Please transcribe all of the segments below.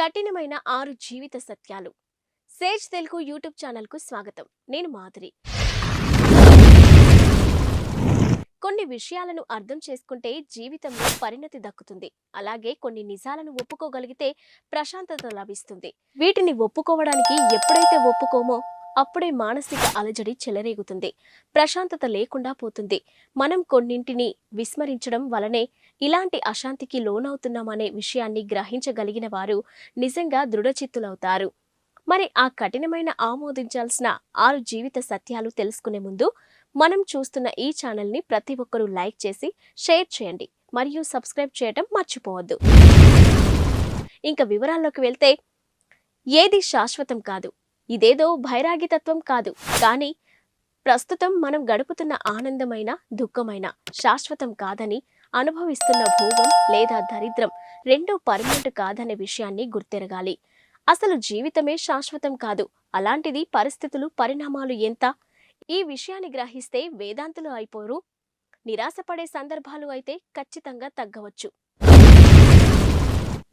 కఠినమైన ఆరు జీవిత సత్యాలు. సేజ్ తెలుగు యూట్యూబ్ ఛానల్కు స్వాగతం. నేను మాధురి. కొన్ని విషయాలను అర్థం చేసుకుంటే జీవితంలో పరిణతి దక్కుతుంది. అలాగే కొన్ని నిజాలను ఒప్పుకోగలిగితే ప్రశాంతత లభిస్తుంది. వీటిని ఒప్పుకోవడానికి ఎప్పుడైతే ఒప్పుకోమో అప్పుడే మానసిక అలజడి చెలరేగుతుంది. ప్రశాంతత లేకుండా పోతుంది. మనం కొన్నింటిని విస్మరించడం వలనే ఇలాంటి అశాంతికి లోనవుతున్నామనే విషయాన్ని గ్రహించగలిగిన వారు నిజంగా దృఢచిత్తులవుతారు. మరి ఆ కఠినమైన ఆమోదించాల్సిన ఆరు జీవిత సత్యాలు తెలుసుకునే ముందు మనం చూస్తున్న ఈ ఛానల్ని ప్రతి ఒక్కరూ లైక్ చేసి షేర్ చేయండి. మరియు సబ్స్క్రైబ్ చేయడం మర్చిపోవద్దు. ఇంకా వివరాల్లోకి వెళ్తే ఏది శాశ్వతం కాదు. ఇదేదో భైరాగితత్వం కాదు. కానీ ప్రస్తుతం మనం గడుపుతున్న ఆనందమైన దుఃఖమైన శాశ్వతం కాదని అనుభవిస్తున్న భోగం లేదా దరిద్రం రెండూ పర్మనెంట్ కాదనే విషయాన్ని గుర్తెరగాలి. అసలు జీవితమే శాశ్వతం కాదు. అలాంటిది పరిస్థితులు పరిణామాలు ఎంత? ఈ విషయాన్ని గ్రహిస్తే వేదాంతులు అయిపోరు. నిరాశపడే సందర్భాలు అయితే ఖచ్చితంగా తగ్గవచ్చు.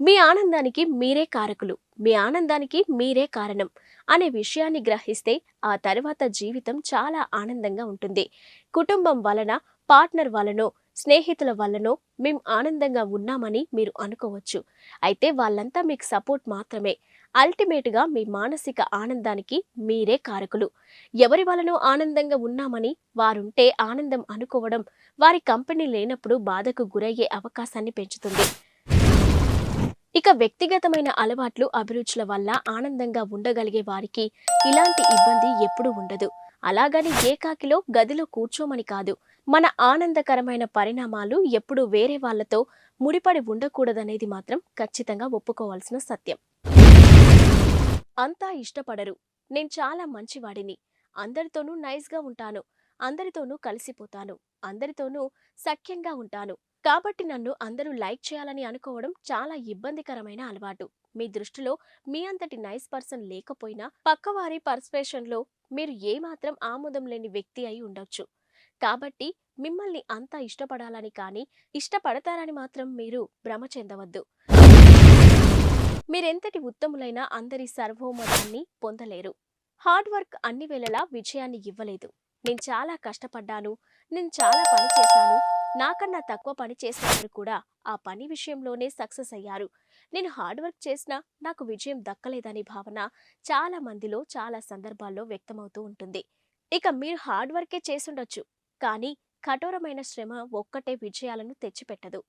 మీ ఆనందానికి మీరే కారకులు. మీ ఆనందానికి మీరే కారణం. అనే విషయాన్ని గ్రహిస్తే ఆ తర్వాత జీవితం చాలా ఆనందంగా ఉంటుంది. కుటుంబం వలన పార్ట్నర్ వలనో స్నేహితుల వల్లనో మేం ఆనందంగా ఉన్నామని మీరు అనుకోవచ్చు. అయితే వాళ్ళంతా మీకు సపోర్ట్ మాత్రమే. అల్టిమేట్గా మీ మానసిక ఆనందానికి మీరే కారకులు. ఎవరి వలనో ఆనందంగా ఉన్నామని వారుంటే ఆనందం అనుకోవడం వారి కంపెనీ లేనప్పుడు బాధకు గురయ్యే అవకాశాన్ని పెంచుతుంది. ఇక వ్యక్తిగతమైన అలవాట్లు అభిరుచుల వల్ల ఆనందంగా ఉండగలిగే వారికి ఇలాంటి ఇబ్బంది ఎప్పుడూ ఉండదు. అలాగని ఏకాకిలో గదిలో కూర్చోమని కాదు. మన ఆనందకరమైన పరిణామాలు ఎప్పుడూ వేరే వాళ్ళతో ముడిపడి ఉండకూడదనేది మాత్రం ఖచ్చితంగా ఒప్పుకోవాల్సిన సత్యం. అంతా ఇష్టపడరు. నేను చాలా మంచివాడిని. అందరితోనూ నైస్గా ఉంటాను. అందరితోనూ కలిసిపోతాను. అందరితోనూ సఖ్యంగా ఉంటాను. కాబట్టి నన్ను అందరూ లైక్ చేయాలని అనుకోవడం చాలా ఇబ్బందికరమైన అలవాటు. మీ దృష్టిలో మీ అంతటి నైస్ పర్సన్ లేకపోయినా పక్కవారి పర్స్పెషన్లో మీరు ఏమాత్రం ఆమోదం లేని వ్యక్తి అయి ఉండొచ్చు. కాబట్టి మిమ్మల్ని అంతా ఇష్టపడాలని కానీ ఇష్టపడతారని మాత్రం మీరు భ్రమ చెందవద్దు. మీరెంతటి ఉత్తములైన అందరి సర్వోమతాన్ని పొందలేరు. హార్డ్ వర్క్ అన్ని వేళలా విజయాన్ని ఇవ్వలేదు. నేను చాలా కష్టపడ్డాను. నేను చాలా పని చేశాను. నాకన్నా తక్కువ పని చేసేవారు కూడా ఆ పని విషయంలోనే సక్సెస్ అయ్యారు. నేను హార్డ్ వర్క్ చేసినా నాకు విజయం దక్కలేదనే భావన చాలా మందిలో చాలా సందర్భాల్లో వ్యక్తమవుతూ ఉంటుంది. ఇక మీరు హార్డ్ వర్కే చేసుండొచ్చు కానీ కఠోరమైన శ్రమ ఒక్కటే విజయాలను తెచ్చిపెట్టదు.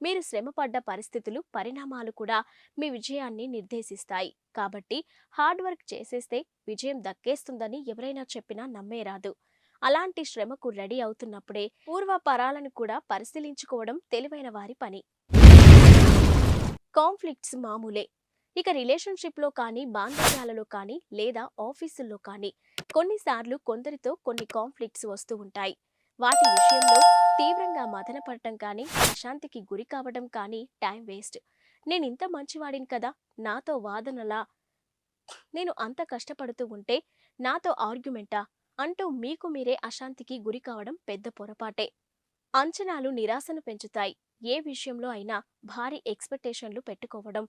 మీరు శ్రమపడ్డ పరిస్థితులు పరిణామాలు కూడా మీ విజయాన్ని నిర్దేశిస్తాయి. కాబట్టి హార్డ్ వర్క్ చేసేస్తే విజయం దక్కేస్తుందని ఎవరైనా చెప్పినా నమ్మేరాదు. అలాంటి శ్రమకు రెడీ అవుతున్నప్పుడే పూర్వపరాలను కూడా పరిశీలించుకోవడం తెలివైన వారి పని. కాన్ఫ్లిక్ట్స్ మామూలే. ఇక రిలేషన్షిప్లో కానీ బాంధవ్యాలలో కానీ లేదా ఆఫీసుల్లో కానీ కొన్నిసార్లు కొందరితో కొన్ని కాన్ఫ్లిక్ట్స్ వస్తూ ఉంటాయి. వాటి విషయంలో తీవ్రంగా మదనపడటం కానీ అశాంతికి గురి కావడం కానీ టైం వేస్ట్. నేను ఇంత మంచివాడిని కదా నాతో వాదనలా నేను అంత కష్టపడుతూ ఉంటే నాతో ఆర్గ్యుమెంటా? అంటూ మీకు మీరే అశాంతికి గురి కావడం పెద్ద పొరపాటే. అంచనాలు నిరాశను పెంచుతాయి. ఏ విషయంలో అయినా భారీ ఎక్స్పెక్టేషన్లు పెట్టుకోవడం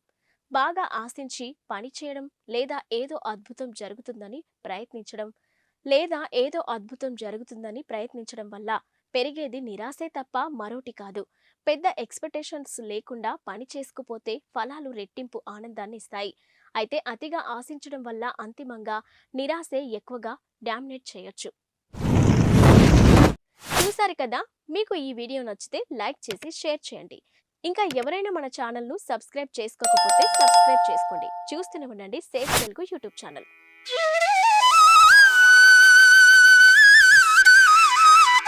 బాగా ఆశించి పని చేయడం లేదా ఏదో అద్భుతం జరుగుతుందని ప్రయత్నించడం లేదా ఏదో అద్భుతం జరుగుతుందని ప్రయత్నించడం వల్ల పెరిగేది నిరాశే తప్ప మరోటి కాదు. పెద్ద ఎక్స్పెక్టేషన్స్ లేకుండా పని చేసుకుపోతే ఫలాలు రెట్టింపు ఆనందాన్ని ఇస్తాయి అయితే అతిగా ఆశించడం వల్ల అంతిమంగా నిరాశే ఎక్కువగా డామినేట్ చేయొచ్చు. చూసారు కదా? మీకు ఈ వీడియో నచ్చితే లైక్ చేసి షేర్ చేయండి. ఇంకా ఎవరైనా మన ఛానల్ను సబ్స్క్రైబ్ చేసుకోకపోతే సబ్స్క్రైబ్ చేసుకోండి. చూస్తూనే ఉండండి సేఫ్ తెలుగు యూట్యూబ్ ఛానల్.